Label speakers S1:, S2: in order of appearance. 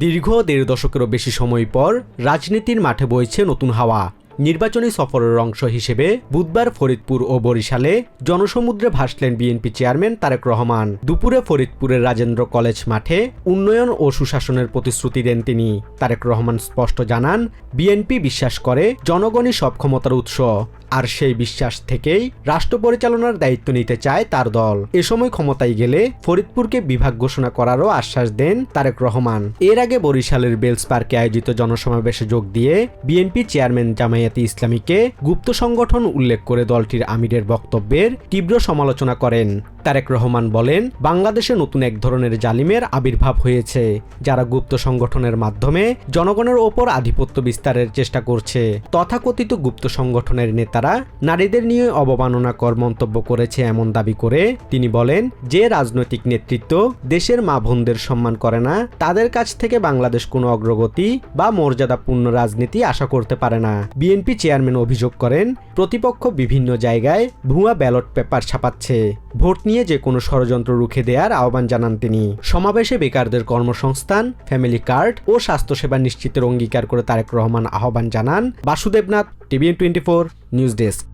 S1: দীর্ঘ দেড় দশকেরও বেশি সময় পর রাজনীতির মাঠে বইছে নতুন হাওয়া। নির্বাচনী সফরের অংশ হিসেবে বুধবার ফরিদপুর ও বরিশালে জনসমুদ্রে ভাসলেন বিএনপি চেয়ারম্যান তারেক রহমান। দুপুরে ফরিদপুরের রাজেন্দ্র কলেজ মাঠে উন্নয়ন ও সুশাসনের প্রতিশ্রুতি দেন তিনি। তারেক রহমান স্পষ্ট জানান, বিএনপি বিশ্বাস করে জনগণই সব ক্ষমতার উৎস। আর সেই বিশ্বাস থেকেই রাষ্ট্র পরিচালনার দায়িত্ব নিতে চায় তার দল। এ সময় ক্ষমতায় গেলে ফরিদপুরকে বিভাগ ঘোষণা করারও আশ্বাস দেন তারেক রহমান। এর আগে বরিশালের বেলস পার্কে আয়োজিত জনসমাবেশে যোগ দিয়ে বিএনপি চেয়ারম্যান জামায়াতে ইসলামীকে গুপ্ত সংগঠন উল্লেখ করে দলটির আমিরের বক্তব্যের তীব্র সমালোচনা করেন। তারেক রহমান বলেন, বাংলাদেশে নতুন এক ধরনের জালিমের আবির্ভাব হয়েছে, যারা গুপ্ত সংগঠনের মাধ্যমে জনগণের ওপর আধিপত্য বিস্তারের চেষ্টা করছে। তথাকথিত গুপ্ত সংগঠনের নেতারা নারীদের নিয়ে অবমাননাকর মন্তব্য করেছে এমন দাবি করে তিনি বলেন, যে রাজনৈতিক নেতৃত্ব দেশের মা বোনদের সম্মান করে না, তাদের কাছ থেকে বাংলাদেশ কোনো অগ্রগতি বা মর্যাদাপূর্ণ রাজনীতি আশা করতে পারে না। বিএনপি চেয়ারম্যান অভিযোগ করেন, প্রতিপক্ষ বিভিন্ন জায়গায় ভুয়া ব্যালট পেপার ছাপাচ্ছে। ভোট নিয়ে যে কোনো ষড়যন্ত্র রুখে দেওয়ার আহ্বান জানান তিনি। সমাবেশে বেকারদের কর্মসংস্থান, ফ্যামিলি কার্ড ও স্বাস্থ্যসেবা নিশ্চিতের অঙ্গীকার করে তারেক রহমান আহ্বান জানান। Basudebnath, TVN twenty four news desk